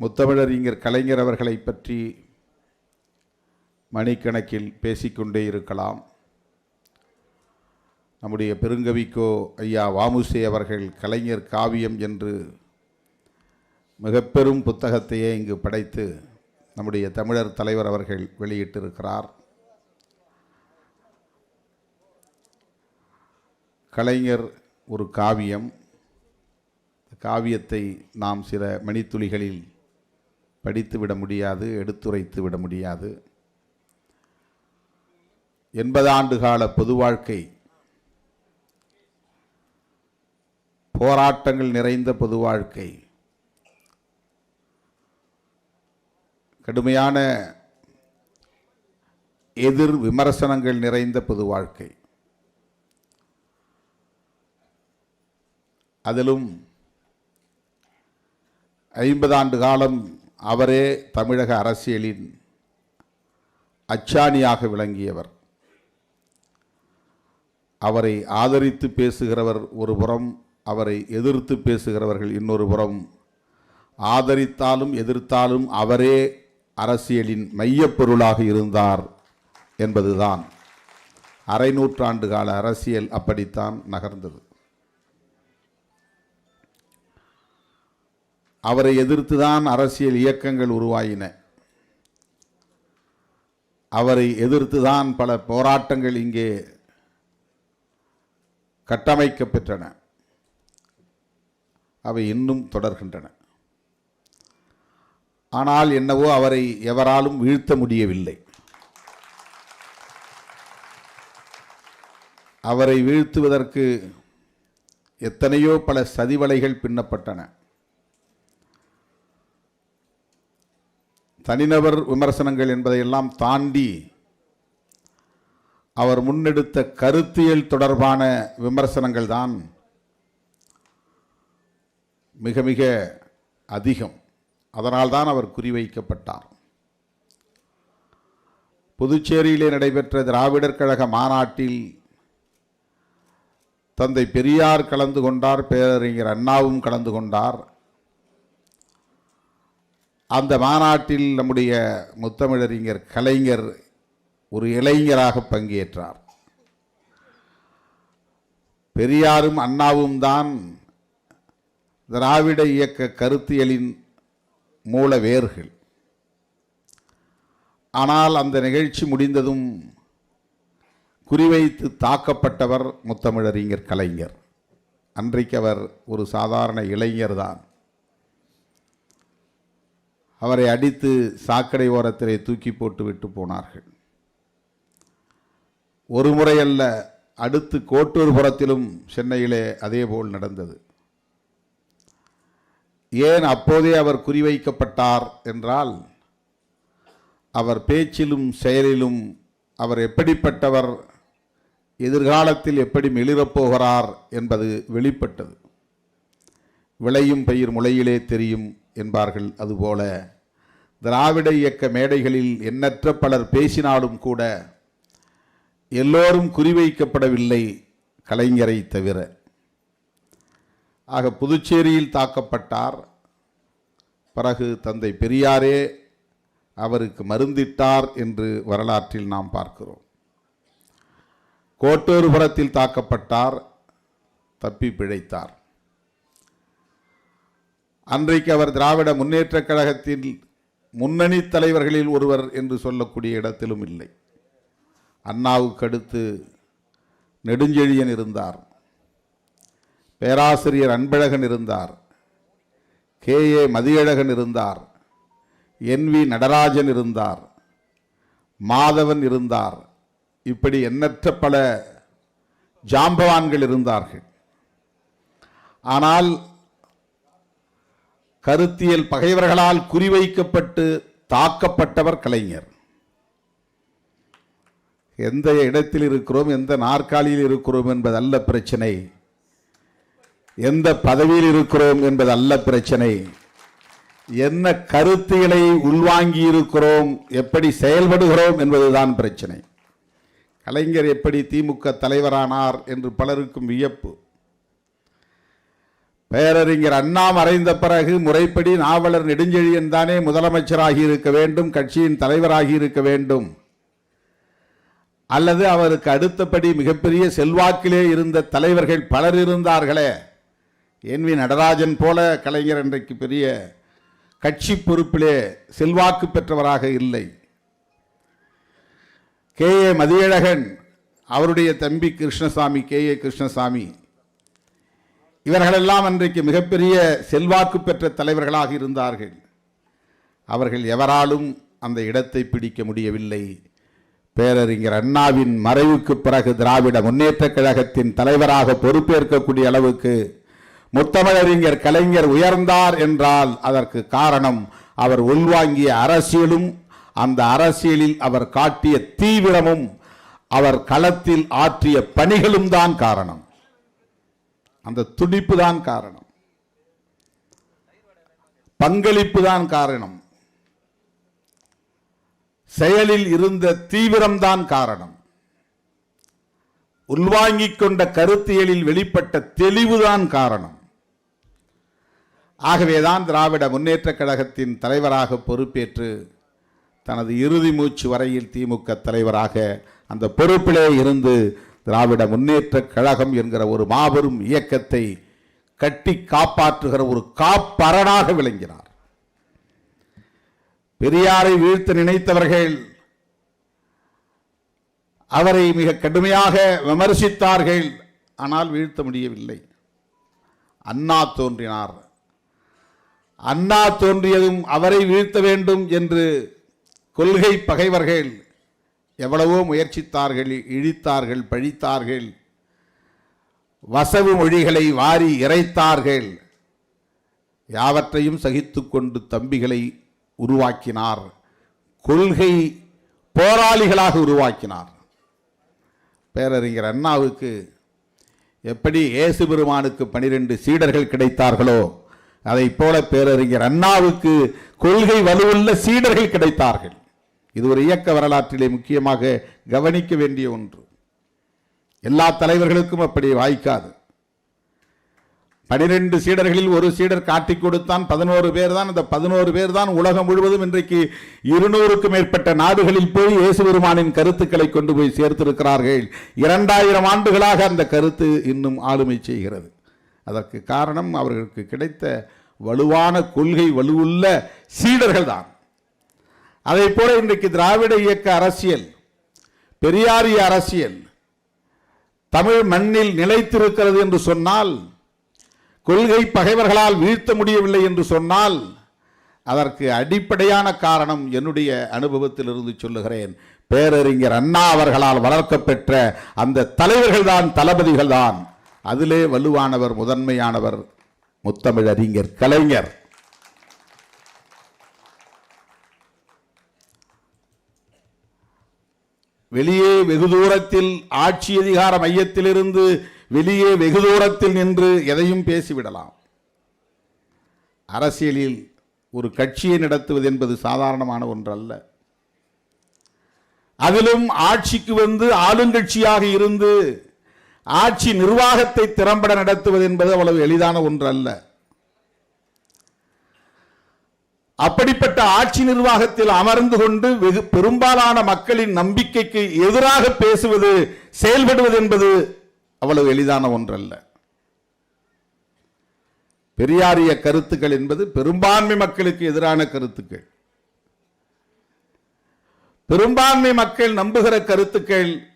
முத்தமிழறிஞர் கலைஞர் அவர்களை பற்றி மணிக்கணக்கில் பேசிக்கொண்டே இருக்கலாம். நம்முடைய பெருங்கவிக்கோ ஐயா வாமுசே அவர்கள் கலைஞர் காவியம் என்று மிகப்பெரும் புத்தகத்தையே இங்கு படைத்து நம்முடைய தமிழர் தலைவர் அவர்கள் வெளியிட்டிருக்கிறார். கலைஞர் ஒரு காவியம். காவியத்தை நாம் சில மணித்துளிகளில் படித்து விட முடியாது எடுத்துரைத்து விட முடியாது. எண்பது ஆண்டு கால பொது வாழ்க்கை போராட்டங்கள் நிறைந்த பொது வாழ்க்கை கடுமையான எதிர் விமர்சனங்கள் நிறைந்த பொது வாழ்க்கை. அதிலும் ஐம்பது ஆண்டு காலம் அவரே தமிழக அரசியலின் அச்சாணியாக விளங்கியவர். அவரை ஆதரித்து பேசுகிறவர் ஒரு புறம் அவரை எதிர்த்து பேசுகிறவர்கள் இன்னொரு புறம். ஆதரித்தாலும் எதிர்த்தாலும் அவரே அரசியலின் மையப்பொருளாக இருந்தார் என்பதுதான். அரை நூற்றாண்டு கால அரசியல் அப்படித்தான் நகர்ந்தது. அவரை எதிர்த்துதான் அரசியல் இயக்கங்கள் உருவாயின. அவரை எதிர்த்துதான் பல போராட்டங்கள் இங்கே கட்டமைக்கப்பெற்றன. அவை இன்னும் தொடர்கின்றன. ஆனால் என்னவோ அவரை எவராலும் வீழ்த்த முடியவில்லை. அவரை வீழ்த்துவதற்கு எத்தனையோ பல சதிவலைகள் பின்னப்பட்டன. தனிநபர் விமர்சனங்கள் என்பதையெல்லாம் தாண்டி அவர் முன்னெடுத்த கருத்தியல் தொடர்பான விமர்சனங்கள் தான் மிக மிக அதிகம். அதனால்தான் அவர் குறிவைக்கப்பட்டார். புதுச்சேரியிலே நடைபெற்ற திராவிடர் கழக மாநாட்டில் தந்தை பெரியார் கலந்து கொண்டார் பேரறிஞர் அண்ணாவும் கலந்து கொண்டார். அந்த மாநாட்டில் நம்முடைய முத்தமிழறிஞர் கலைஞர் ஒரு இளைஞராக பங்கேற்றார். பெரியாரும் அண்ணாவும் தான் திராவிட இயக்க கருத்தியலின் மூல வேர்கள். ஆனால் அந்த நிகழ்ச்சி முடிந்ததும் குறிவைத்து தாக்கப்பட்டவர் முத்தமிழறிஞர் கலைஞர். அன்றைக்கு அவர் ஒரு சாதாரண இளைஞர்தான் அவரை அடித்து சாக்கடை ஓரத்திலே தூக்கி போட்டு விட்டு போனார்கள். ஒரு முறை அல்ல அடுத்து கோட்டூர்புரத்திலும் சென்னையிலே அதேபோல் நடந்தது. ஏன் அப்போதே அவர் குறிவைக்கப்பட்டார் என்றால் அவர் பேச்சிலும் செயலிலும் அவர் எப்படிப்பட்டவர் எதிர்காலத்தில் எப்படி மெளிரப் போகிறார் என்பது வெளிப்பட்டது. விளையும் பயிர் முளையிலே தெரியும் என்பார்கள் அதுபோல. திராவிட இயக்க மேடைகளில் எண்ணற்ற பலர் பேசினாலும் கூட எல்லோரும் குறிவைக்கப்படவில்லை கலைஞரை தவிர. ஆக புதுச்சேரியில் தாக்கப்பட்டார். பிறகு தந்தை பெரியாரே அவருக்கு மருந்திட்டார் என்று வரலாற்றில் நாம் பார்க்கிறோம். கோட்டூர்புரத்தில் தாக்கப்பட்டார் தப்பி பிழைத்தார். அன்றைக்கு அவர் திராவிட முன்னேற்றக் கழகத்தில் முன்னணி தலைவர்களில் ஒருவர் என்று சொல்லக்கூடிய இடத்திலும் இல்லை. அண்ணாவுக்கு அடுத்து நெடுஞ்செழியன் இருந்தார். பேராசிரியர் அன்பழகன் இருந்தார். கே. ஏ. மதியழகன் இருந்தார். என். வி. நடராஜன் இருந்தார். மாதவன் இருந்தார். இப்படி எண்ணற்ற பல ஜாம்பவான்கள் இருந்தார்கள். ஆனால் கருத்தியல் பகைவர்களால் குறிவைக்கப்பட்டு தாக்கப்பட்டவர் கலைஞர். எந்த இடத்தில் இருக்கிறோம் எந்த நாற்காலியில் இருக்கிறோம் என்பதல்ல பிரச்சனை. எந்த பதவியில் இருக்கிறோம் என்பதல்ல பிரச்சனை. என்ன கருத்துகளை உள்வாங்கி இருக்கிறோம் எப்படி செயல்படுகிறோம் என்பதுதான் பிரச்சனை. கலைஞர் எப்படி திமுக தலைவரானார் என்று பலருக்கும் வியப்பு. பேரறிஞர் அண்ணா மறைந்த பிறகு முறைப்படி நாவலர் நெடுஞ்செழியன் தானே முதலமைச்சராகி இருக்க வேண்டும் கட்சியின் தலைவராகி இருக்க வேண்டும். அல்லது அவருக்கு அடுத்தபடி மிகப்பெரிய செல்வாக்கிலே இருந்த தலைவர்கள் பலர் இருந்தார்களே. என் வி நடராஜன் போல கலைஞர் இன்றைக்கு பெரிய கட்சி பொறுப்பிலே செல்வாக்கு பெற்றவராக இல்லை. கே ஏ மதியழகன் அவருடைய தம்பி கிருஷ்ணசாமி கே ஏ கிருஷ்ணசாமி இவர்களெல்லாம் அன்றைக்கு மிகப்பெரிய செல்வாக்கு பெற்ற தலைவர்களாக இருந்தார்கள். அவர்கள் எவராலும் அந்த இடத்தை பிடிக்க முடியவில்லை. பேரறிஞர் அண்ணாவின் மறைவுக்கு பிறகு திராவிட முன்னேற்றக் கழகத்தின் தலைவராக பொறுப்பேற்கக்கூடிய அளவுக்கு முத்தமிழறிஞர் கலைஞர் உயர்ந்தார் என்றால் அதற்கு காரணம் அவர் உள்வாங்கிய அரசியலும் அந்த அரசியலில் அவர் காட்டிய தீவிரமும் அவர் களத்தில் ஆற்றிய பணிகளும் தான் காரணம். அந்த துடிப்பு தான் காரணம். பங்களிப்பு தான் காரணம். செயலில் இருந்த தீவிரம்தான் காரணம். உள்வாங்கிக் கொண்ட கருத்தியலில் வெளிப்பட்ட தெளிவுதான் காரணம். ஆகவேதான் திராவிட முன்னேற்றக் கழகத்தின் தலைவராக பொறுப்பேற்று தனது இறுதி மூச்சு வரையில் திமுக தலைவராக அந்த பொறுப்பிலே இருந்து திராவிட முன்னேற்ற கழகம் என்கிற ஒரு மாபெரும் இயக்கத்தை கட்டி காப்பாற்றுகிற ஒரு காப்பரணாக விளங்கினார். பெரியாரை வீழ்த்த நினைத்தவர்கள் அவரை மிக கடுமையாக விமர்சித்தார்கள் ஆனால் வீழ்த்த முடியவில்லை. அண்ணா தோன்றினார். அண்ணா தோன்றியதும் அவரை வீழ்த்த வேண்டும் என்று கொள்கை பகைவர்கள் எவ்வளவோ முயற்சித்தார்கள் இழித்தார்கள் பழித்தார்கள். வசவு மொழிகளை வாரி இறைத்தார்கள். யாவற்றையும் சகித்துக்கொண்டு தம்பிகளை உருவாக்கினார். கொள்கை போராளிகளாக உருவாக்கினார். பேரறிஞர் அண்ணாவுக்கு எப்படி இயேசு பெருமானுக்கு பனிரெண்டு சீடர்கள் கிடைத்தார்களோ அதைப் போல பேரறிஞர் அண்ணாவுக்கு கொள்கை வலுவுள்ள சீடர்கள் கிடைத்தார்கள். இது ஒரு இயக்க வரலாற்றிலே முக்கியமாக கவனிக்க வேண்டிய ஒன்று. எல்லா தலைவர்களுக்கும் அப்படி வாய்க்காது. பனிரெண்டு சீடர்களில் ஒரு சீடர் காட்டிக் கொடுத்தான் பதினோரு பேர் தான் அந்த பதினோரு பேர் தான் உலகம் முழுவதும் இன்றைக்கு இருநூறுக்கும் மேற்பட்ட நாடுகளில் போய் இயேசு பெருமானின் கருத்துக்களை கொண்டு போய் சேர்த்திருக்கிறார்கள். இரண்டாயிரம் ஆண்டுகளாக அந்த கருத்து இன்னும் ஆளுமை செய்கிறது. அதற்கு காரணம் அவர்களுக்கு கிடைத்த வலுவான கொள்கை வலுவுள்ள சீடர்கள் தான் அதை போல இன்றைக்கு திராவிட இயக்க அரசியல் பெரியாரிய அரசியல் தமிழ் மண்ணில் நிலைத்திருக்கிறது என்று சொன்னால் கொள்கை பகைவர்களால் வீழ்த்த முடியவில்லை என்று சொன்னால் அதற்கு அடிப்படையான காரணம் என்னுடைய அனுபவத்திலிருந்து சொல்லுகிறேன். பேரறிஞர் அண்ணா அவர்களால் வளர்க்கப்பெற்ற அந்த தலைவர்கள் தான் தளபதிகள் தான் அதிலே வலுவானவர் முதன்மையானவர் முத்தமிழறிஞர் கலைஞர். வெளியே வெகு தூரத்தில் ஆட்சி அதிகார மையத்திலிருந்து வெளியே வெகு தூரத்தில் நின்று எதையும் பேசிவிடலாம். அரசியலில் ஒரு கட்சியை நடத்துவது என்பது சாதாரணமான ஒன்றல்ல. அதிலும் ஆட்சிக்கு வந்து ஆளுங்கட்சியாக இருந்து ஆட்சி நிர்வாகத்தை திறம்பட நடத்துவது என்பது அவ்வளவு எளிதான ஒன்று அல்ல அப்படிப்பட்ட ஆட்சி நிர்வாகத்தில் அமர்ந்து கொண்டு வெகு பெரும்பாலான மக்களின் நம்பிக்கைக்கு எதிராக பேசுவது செயல்படுவது என்பது அவ்வளவு எளிதான ஒன்றல்ல. பெரியாரிய கருத்துக்கள் என்பது பெரும்பான்மை மக்களுக்கு எதிரான கருத்துக்கள். பெரும்பான்மை மக்கள் நம்புகிற கருத்துக்கள்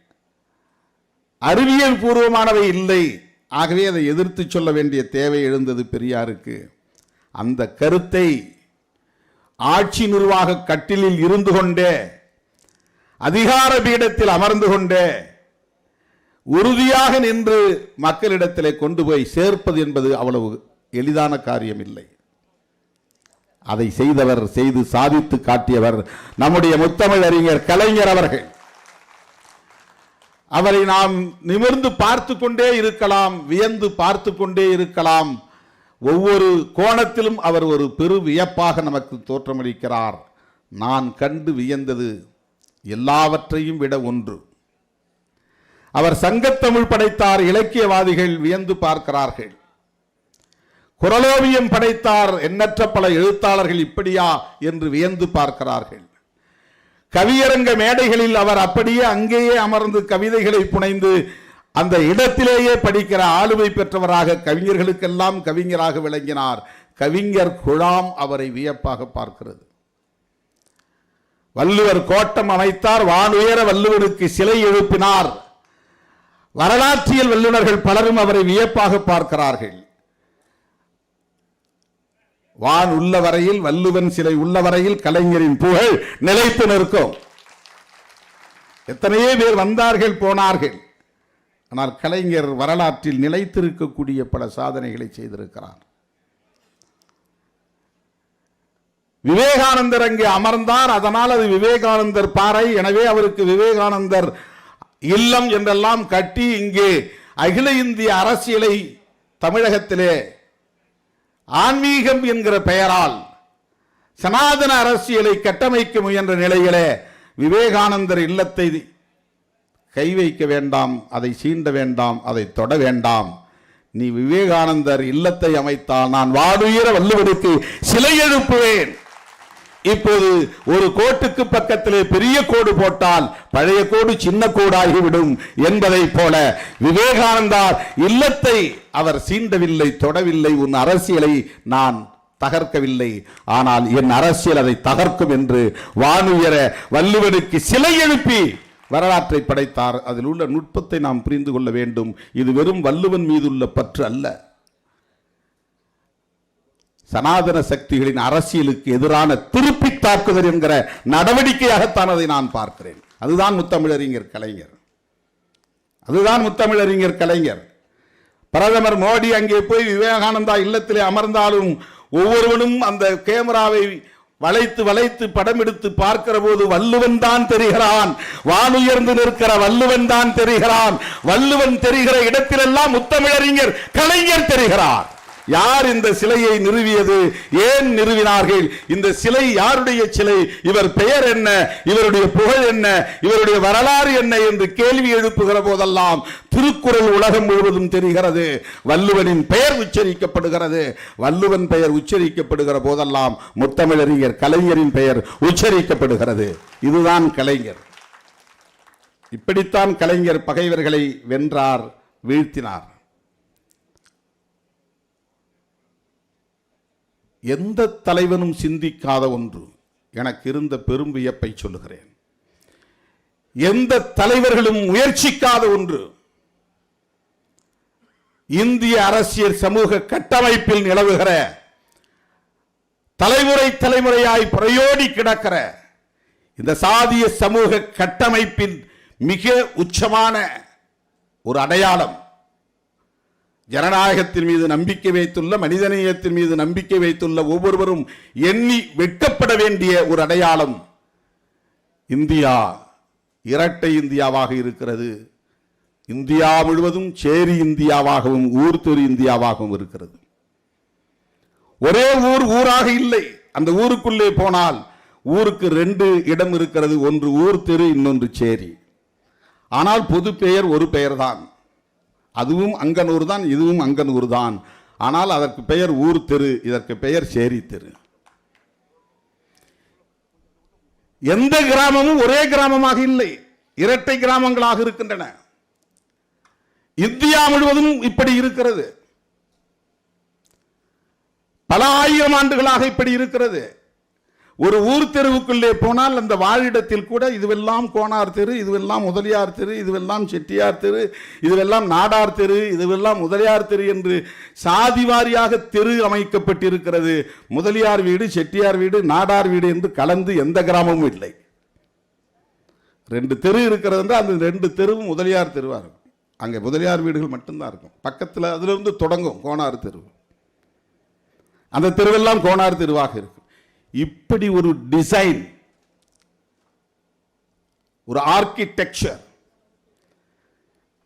அறிவியல் பூர்வமானவை இல்லை. ஆகவே அதை எதிர்த்து சொல்ல வேண்டிய தேவை எழுந்தது பெரியாருக்கு. அந்த கருத்தை ஆட்சி நிர்வாக கட்டிலில் இருந்து கொண்டே அதிகார பீடத்தில் அமர்ந்து கொண்டே உறுதியாக நின்று மக்களிடத்திலே கொண்டு போய் சேர்ப்பது என்பது அவ்வளவு எளிதான காரியம் இல்லை அதை செய்தவர் செய்து சாதித்து காட்டியவர் நம்முடைய முத்தமிழ் அறிஞர் கலைஞர் அவர்கள். அவரை நாம் நிமிர்ந்து பார்த்து கொண்டே இருக்கலாம் வியந்து பார்த்து கொண்டே இருக்கலாம். ஒவ்வொரு கோணத்திலும் அவர் ஒரு பெரு வியப்பாக நமக்கு தோற்றமளிக்கிறார். நான் கண்டு வியந்தது எல்லாவற்றையும் விட ஒன்று. அவர் சங்கத்தமிழ் படைத்தார் இலக்கியவாதிகள் வியந்து பார்க்கிறார்கள். குரலோவியம் படைத்தார் எண்ணற்ற பல எழுத்தாளர்கள் இப்படியா என்று வியந்து பார்க்கிறார்கள். கவியரங்க மேடைகளில் அவர் அப்படியே அங்கேயே அமர்ந்து கவிதைகளை புனைந்து அந்த இடத்திலேயே படிக்கிற ஆளுமை பெற்றவராக கவிஞர்களுக்கெல்லாம் கவிஞராக விளங்கினார். கவிஞர் குழாம் அவரை வியப்பாக பார்க்கிறது. வள்ளுவர் கோட்டம் அமைத்தார் வானுயர வள்ளுவருக்கு சிலை எழுப்பினார். வரலாற்றியல் வல்லுநர்கள் பலரும் அவரை வியப்பாக பார்க்கிறார்கள். வான் உள்ள வரையில் வள்ளுவன் சிலை உள்ள வரையில் கலைஞரின் புகழ் நிலைத்து நிற்கும். எத்தனையோ பேர் வந்தார்கள் போனார்கள். ஆனால் கலைஞர் வரலாற்றில் நிலைத்திருக்கக்கூடிய பல சாதனைகளை செய்திருக்கிறார். விவேகானந்தர் அங்கே அமர்ந்தார். அதனால் அது விவேகானந்தர் பாறை. எனவே அவருக்கு விவேகானந்தர் இல்லம் என்றெல்லாம் கட்டி இங்கே அகில இந்திய அரசியலை தமிழகத்திலே ஆன்மீகம் என்கிற பெயரால் சனாதன அரசியலை கட்டமைக்க முயன்ற நிலையிலே விவேகானந்தர் இல்லத்தை கை வைக்க வேண்டாம் அதை சீண்ட வேண்டாம் அதை தொட வேண்டாம். நீ விவேகானந்தர் இல்லத்தை அமைத்தால் நான் வாடுயிர வள்ளுவருக்கு சிலை எழுப்புவேன். இப்போது ஒரு கோட்டுக்கு பக்கத்திலே பெரிய கோடு போட்டால் பழைய கோடு சின்ன கோடாகிவிடும் என்பதைப் போல விவேகானந்தார் இல்லத்தை அவர் சீண்டவில்லை தொடவில்லை உன் அரசியலை நான் தகர்க்கவில்லை. ஆனால் என் அரசியல் அதை தகர்க்கும் என்று வானுயர வள்ளுவனுக்கு சிலை எழுப்பி வரலாற்றை படைத்தார். அதில் உள்ள நுட்பத்தை நாம் புரிந்து கொள்ள வேண்டும். இது வெறும் வள்ளுவன் மீதுள்ள பற்று அல்ல. சனாதன சக்திகளின் அரசியலுக்கு எதிரான திருப்பி தாக்குதல் என்கிற நடவடிக்கையாகத்தான் அதை நான் பார்க்கிறேன். அதுதான் முத்தமிழறிஞர் கலைஞர். அதுதான் முத்தமிழறிஞர் கலைஞர். பிரதமர் மோடி அங்கே போய் விவேகானந்தா இல்லத்திலே அமர்ந்தாலும் ஒவ்வொருவனும் அந்த கேமராவை வளைத்து வளைத்து படம் எடுத்து பார்க்கிற போது வள்ளுவன் தான் தெரிகிறான். வானுயர்ந்து நிற்கிற வள்ளுவன் தான் தெரிகிறான். வள்ளுவன் தெரிகிற இடத்திலெல்லாம் முத்தமிழறிஞர் கலைஞர் தெரிகிறார். யார் இந்த சிலையை நிறுவியது? ஏன் நிறுவினார்கள்? இந்த சிலை யாருடைய சிலை? இவர் பெயர் என்ன? இவருடைய புகழ் என்ன? இவருடைய வரலாறு என்ன என்று கேள்வி எழுப்புகிற போதெல்லாம் திருக்குறள் உலகம் முழுவதும் தெரிகிறது. வள்ளுவனின் பெயர் உச்சரிக்கப்படுகிறது. வள்ளுவன் பெயர் உச்சரிக்கப்படுகிற போதெல்லாம் முத்தமிழறிஞர் கலைஞரின் பெயர் உச்சரிக்கப்படுகிறது. இதுதான் கலைஞர். இப்படித்தான் கலைஞர் பகைவர்களை வென்றார் வீழ்த்தினார். எந்த தலைவனும் சிந்திக்காத ஒன்று. எனக்கு இருந்த பெரும் வியப்பை சொல்லுகிறேன். எந்த தலைவர்களும் முயற்சிக்காத ஒன்று. இந்திய அரசியல் சமூக கட்டமைப்பில் நிலவுகிற தலைமுறை தலைமுறையாய் பிரயோடி கிடக்கிற இந்த சாதிய சமூக கட்டமைப்பின் மிக உச்சமான ஒரு அடையாளம் ஜனநாயகத்தின் மீது நம்பிக்கை வைத்துள்ள மனிதநேயத்தின் மீது நம்பிக்கை வைத்துள்ள ஒவ்வொருவரும் எண்ணி வெட்கப்பட வேண்டிய ஒரு அடையாளம் இந்தியா இரட்டை இந்தியாவாக இருக்கிறது. இந்தியா முழுவதும் சேரி இந்தியாவாகவும் ஊர் தெரு இந்தியாவாகவும் இருக்கிறது. ஒரே ஊர் ஊராக இல்லை. அந்த ஊருக்குள்ளே போனால் ஊருக்கு ரெண்டு இடம் இருக்கிறது. ஒன்று ஊர் தெரு இன்னொன்று சேரி. ஆனால் பொது பெயர் ஒரு பெயர்தான். அதுவும் அங்கனூர் தான் இதுவும் அங்கனூர் தான். ஆனால் அதற்கு பெயர் ஊர் தெரு இதற்கு பெயர் சேரி தெரு. எந்த கிராமமும் ஒரே கிராமமாக இல்லை. இரட்டை கிராமங்களாக இருக்கின்றன. இந்தியா முழுவதும் இப்படி இருக்கிறது. பல ஆயிரம் ஆண்டுகளாக இப்படி இருக்கிறது. ஒரு ஊர் தெருவுக்குள்ளே போனால் அந்த வாழிடத்தில் கூட இதுவெல்லாம் கோனார் தெரு இதுவெல்லாம் முதலியார் தெரு இதுவெல்லாம் செட்டியார் தெரு இதுவெல்லாம் நாடார் தெரு இதுவெல்லாம் முதலியார் தெரு என்று சாதி வாரியாக தெரு அமைக்கப்பட்டிருக்கிறது. முதலியார் வீடு செட்டியார் வீடு நாடார் வீடு என்று கலந்து எந்த கிராமமும் இல்லை. ரெண்டு தெரு இருக்கிறது என்றால் அந்த ரெண்டு தெருவும் முதலியார் தெருவாக இருக்கும். அங்கே முதலியார் வீடுகள் மட்டும்தான் இருக்கும். பக்கத்தில் அதிலிருந்து தொடங்கும் கோனார் தெரு. அந்த தெருவெல்லாம் கோனார் தெருவாக இருக்கும். இப்படி ஒரு டிசைன் ஒரு ஆர்கிடெக்சர்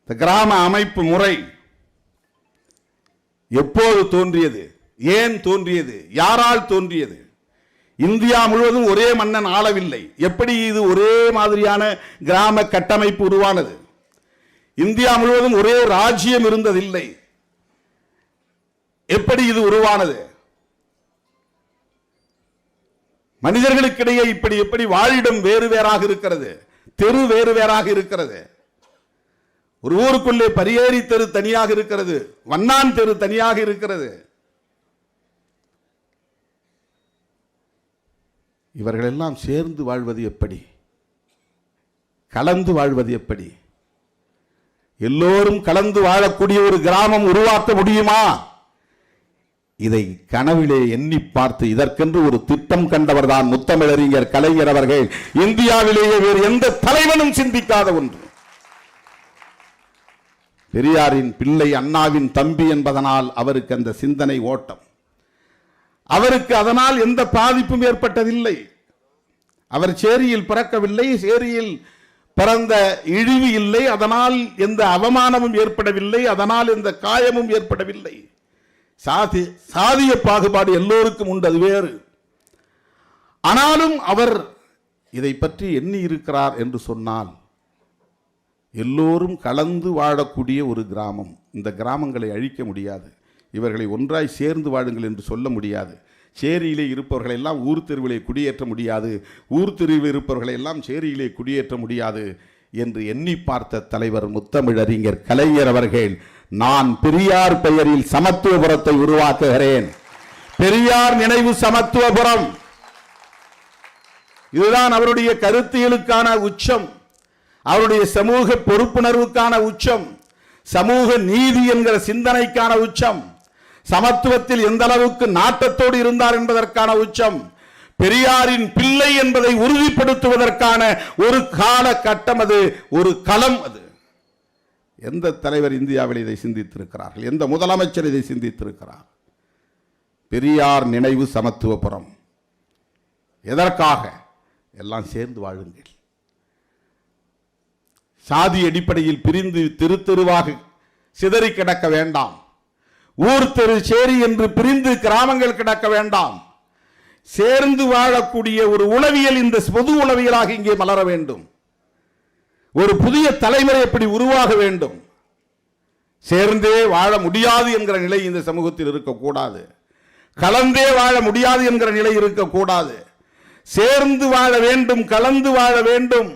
இந்த கிராம அமைப்பு முறை எப்போது தோன்றியது ஏன் தோன்றியது யாரால் தோன்றியது? இந்தியா முழுவதும் ஒரே மன்னன் ஆளவில்லை. எப்படி இது ஒரே மாதிரியான கிராம கட்டமைப்பு உருவானது? இந்தியா முழுவதும் ஒரே ராஜ்யம் இருந்ததில்லை. எப்படி இது உருவானது? மனிதர்களுக்கிடையே இப்படி எப்படி வாழிடம் வேறு வேறாக இருக்கிறது. தெரு வேறு வேறாக இருக்கிறது. ஒரு ஊருக்குள்ளே பரியேறி தெரு தனியாக இருக்கிறது. வண்ணான் தெரு தனியாக இருக்கிறது. இவர்கள் எல்லாம் சேர்ந்து வாழ்வது எப்படி? கலந்து வாழ்வது எப்படி? எல்லோரும் கலந்து வாழக்கூடிய ஒரு கிராமம் உருவாக்க முடியுமா? இதை கனவிலே எண்ணி பார்த்து இதற்கென்று ஒரு திட்டம் கண்டவர்தான் முத்தமிழறிஞர் கலைஞர் அவர்கள். இந்தியாவிலேயே வேறு எந்த தலைவனும் சிந்திக்காத ஒன்று. பெரியாரின் பிள்ளை அண்ணாவின் தம்பி என்பதனால் அவருக்கு அந்த சிந்தனை ஓட்டம். அவருக்கு அதனால் எந்த பாதிப்பும் ஏற்பட்டதில்லை. அவர் சேரியில் பிறக்கவில்லை சேரியில் பிறந்த இழிவு இல்லை அதனால் எந்த அவமானமும் ஏற்படவில்லை அதனால் எந்த காயமும் ஏற்படவில்லை. சாதி சாதிய பாகுபாடு எல்லோருக்கும் உண்டு அது வேறு. ஆனாலும் அவர் இதை பற்றி எண்ணி இருக்கிறார் என்று சொன்னால் எல்லோரும் கலந்து வாழக்கூடிய ஒரு கிராமம். இந்த கிராமங்களை அழிக்க முடியாது. இவர்களை ஒன்றாய் சேர்ந்து வாழுங்கள் என்று சொல்ல முடியாது. சேரியிலே இருப்பவர்களை எல்லாம் ஊர் தெருவிலே குடியேற்ற முடியாது. ஊர் தெருவில் இருப்பவர்களை எல்லாம் சேரியிலே குடியேற்ற முடியாது என்று எண்ணி பார்த்த தலைவர் முத்தமிழறிஞர் கலைஞர் அவர்கள் நான் பெரியார் பெயரில் சமத்துவபுரத்தை உருவாக்குகிறேன். பெரியார் நினைவு சமத்துவபுரம். இதுதான் அவருடைய கருத்தியலுக்கான உச்சம். அவருடைய சமூக பொறுப்புணர்வுக்கான உச்சம். சமூக நீதி என்கிற சிந்தனைக்கான உச்சம். சமத்துவத்தில் எந்த அளவுக்கு நாட்டத்தோடு இருந்தார் என்பதற்கான உச்சம். பெரியாரின் பிள்ளை என்பதை உறுதிப்படுத்துவதற்கான ஒரு கால கட்டம் அது ஒரு களம் அது. எந்த தலைவர் இந்தியாவில் இதை சிந்தித்திருக்கிறார்கள்? எந்த முதலமைச்சர் இதை சிந்தித்திருக்கிறார்? பெரியார் நினைவு சமத்துவபுரம். எதற்காக? எல்லாம் சேர்ந்து வாழுங்கள். சாதி அடிப்படையில் பிரிந்து தெரு தெருவாக சிதறி கிடக்க வேண்டாம். ஊர் தெரு சேரி என்று பிரிந்து கிராமங்கள் கிடக்க வேண்டாம். சேர்ந்து வாழக்கூடிய ஒரு உளவியல் இந்த பொது உளவியலாக இங்கே மலர வேண்டும். ஒரு புதிய தலைமுறை எப்படி உருவாக வேண்டும்? சேர்ந்தே வாழ முடியாது என்கிற நிலை இந்த சமூகத்தில் இருக்கக்கூடாது. கலந்தே வாழ முடியாது என்கிற நிலை இருக்கக்கூடாது. சேர்ந்து வாழ வேண்டும் கலந்து வாழ வேண்டும்.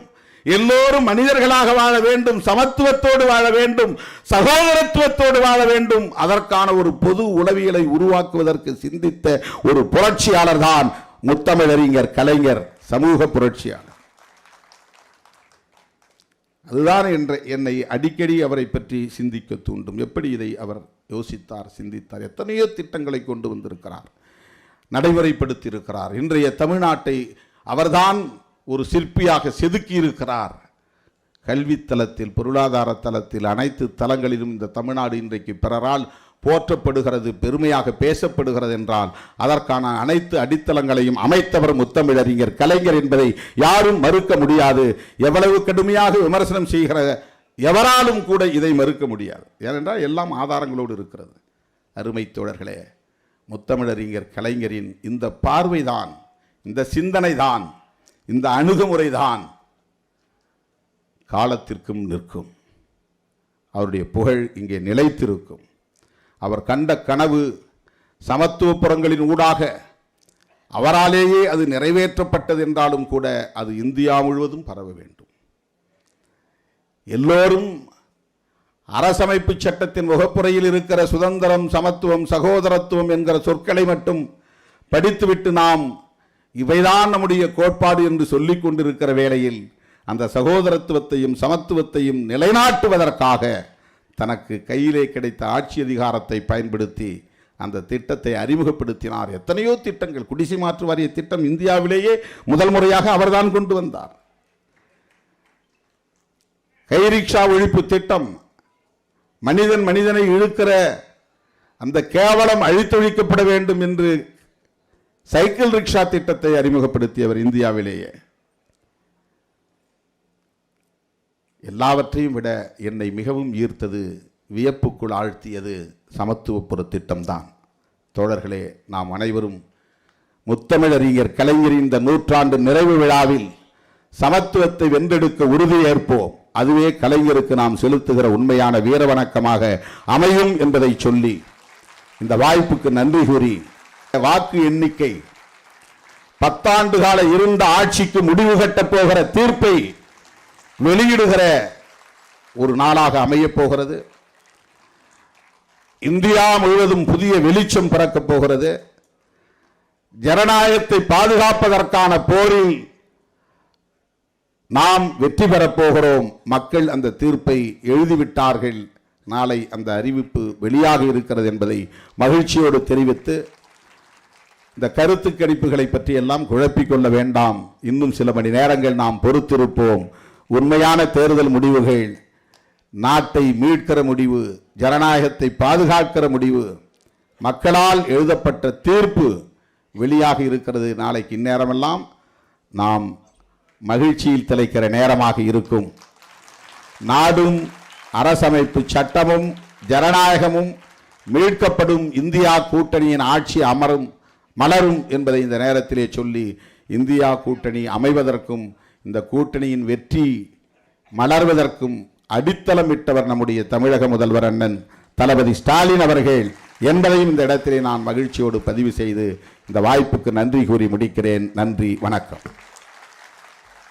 எல்லோரும் மனிதர்களாக வாழ வேண்டும் சமத்துவத்தோடு வாழ வேண்டும் சகோதரத்துவத்தோடு வாழ வேண்டும். அதற்கான ஒரு பொது உளவியலை உருவாக்குவதற்கு சிந்தித்த ஒரு புரட்சியாளர் தான் முத்தமிழறிஞர் கலைஞர் சமூக புரட்சியாளர். அதுதான் என்ற என்னை அடிக்கடி அவரை பற்றி சிந்திக்க தூண்டும். எப்படி இதை அவர் யோசித்தார் சிந்தித்தார்? எத்தனையோ திட்டங்களை கொண்டு வந்திருக்கிறார் நடைமுறைப்படுத்தியிருக்கிறார். இன்றைய தமிழ்நாட்டை அவர்தான் ஒரு சிற்பியாக செதுக்கியிருக்கிறார். கல்வித்தலத்தில் பொருளாதார தளத்தில் அனைத்து தலங்களிலும் இந்த தமிழ்நாடு இன்றைக்கு பிறரால் போற்றப்படுகிறது பெருமையாக பேசப்படுகிறது என்றால் அதற்கான அனைத்து அடித்தளங்களையும் அமைத்தவர் முத்தமிழறிஞர் கலைஞர் என்பதை யாரும் மறுக்க முடியாது. எவ்வளவு கடுமையாக விமர்சனம் செய்கிற எவராலும் கூட இதை மறுக்க முடியாது. ஏனென்றால் எல்லாம் ஆதாரங்களோடு இருக்கிறது. அருமை தோழர்களே முத்தமிழறிஞர் கலைஞரின் இந்த பார்வைதான் இந்த சிந்தனை தான் இந்த அணுகுமுறை தான் காலத்திற்கும் நிற்கும். அவருடைய புகழ் இங்கே நிலைத்திருக்கும். அவர் கண்ட கனவு சமத்துவப்புறங்களின் ஊடாக அவராலேயே அது நிறைவேற்றப்பட்டது என்றாலும் கூட அது இந்தியா முழுவதும் பரவ வேண்டும். எல்லோரும் அரசமைப்பு சட்டத்தின் முகப்புறையில் இருக்கிற சுதந்திரம் சமத்துவம் சகோதரத்துவம் என்கிற சொற்களை மட்டும் படித்துவிட்டு நாம் இவைதான் நம்முடைய கோட்பாடு என்று சொல்லிக் கொண்டிருக்கிற வேளையில் அந்த சகோதரத்துவத்தையும் சமத்துவத்தையும் நிலைநாட்டுவதற்காக தனக்கு கையிலே கிடைத்த ஆட்சி அதிகாரத்தை பயன்படுத்தி அந்த திட்டத்தை அறிமுகப்படுத்தினார். எத்தனையோ திட்டங்கள் குடிசை மாற்று வாரிய திட்டம் இந்தியாவிலேயே முதல் முறையாக அவர்தான் கொண்டு வந்தார். கைரிக்ஷா ஒழிப்பு திட்டம் மனிதன் மனிதனை இழுக்கிற அந்த கேவலம் அழித்தொழிக்கப்பட வேண்டும் என்று சைக்கிள் ரிக்ஷா திட்டத்தை அறிமுகப்படுத்தியவர் இந்தியாவிலேயே. எல்லாவற்றையும் விட என்னை மிகவும் ஈர்த்தது வியப்புக்குள் ஆழ்த்தியது சமத்துவப்புற திட்டம்தான். தோழர்களே நாம் அனைவரும் முத்தமிழறிஞர் கலைஞரின் இந்த நூற்றாண்டு நிறைவு விழாவில் சமத்துவத்தை வென்றெடுக்க உறுதியேற்போம் அதுவே கலைஞருக்கு நாம் செலுத்துகிற உண்மையான வீர வணக்கமாக அமையும் என்பதை சொல்லி இந்த வாய்ப்புக்கு நன்றி கூறி வாக்கு எண்ணிக்கை பத்தாண்டு கால இருந்த ஆட்சிக்கு முடிவு கட்டப் போகிற தீர்ப்பை வெளியிடுகிற ஒரு நாளாக அமையப் போகிறது. இந்தியா முழுவதும் புதிய வெளிச்சம் பிறக்கப் போகிறது. ஜனநாயகத்தை பாதுகாப்பதற்கான போரில் நாம் வெற்றி பெறப் போகிறோம். மக்கள் அந்த தீர்ப்பை எழுதிவிட்டார்கள். நாளை அந்த அறிவிப்பு வெளியாக இருக்கிறது என்பதை மகிழ்ச்சியோடு தெரிவித்து இந்த கருத்து கணிப்புகளை பற்றியெல்லாம் குழப்பிக்கொள்ள கொள்ள வேண்டாம். இன்னும் சில மணி நேரங்கள் நாம் பொறுத்திருப்போம். உண்மையான தேர்தல் முடிவுகள் நாட்டை மீட்கிற முடிவு ஜனநாயகத்தை பாதுகாக்கிற முடிவு மக்களால் எழுதப்பட்ட தீர்ப்பு வெளியாக இருக்கிறது நாளைக்கு இந்நேரமெல்லாம் நாம் மகிழ்ச்சியில் திளைக்கிற நேரமாக இருக்கும். நாடும் அரசமைப்பு சட்டமும் ஜனநாயகமும் மீட்கப்படும் இந்தியா கூட்டணியின் ஆட்சி அமரும் மலரும் என்பதை இந்த நேரத்திலே சொல்லி இந்தியா கூட்டணி அமைவதற்கும் இந்த கூட்டணியின் வெற்றி மலர்வதற்கும் அடித்தளமிட்டவர் நம்முடைய தமிழக முதல்வர் அண்ணன் தளபதி ஸ்டாலின் அவர்கள் என்பதையும் இந்த இடத்திலே நான் மகிழ்ச்சியோடு பதிவு செய்து இந்த வாய்ப்புக்கு நன்றி கூறி முடிக்கிறேன். நன்றி வணக்கம்.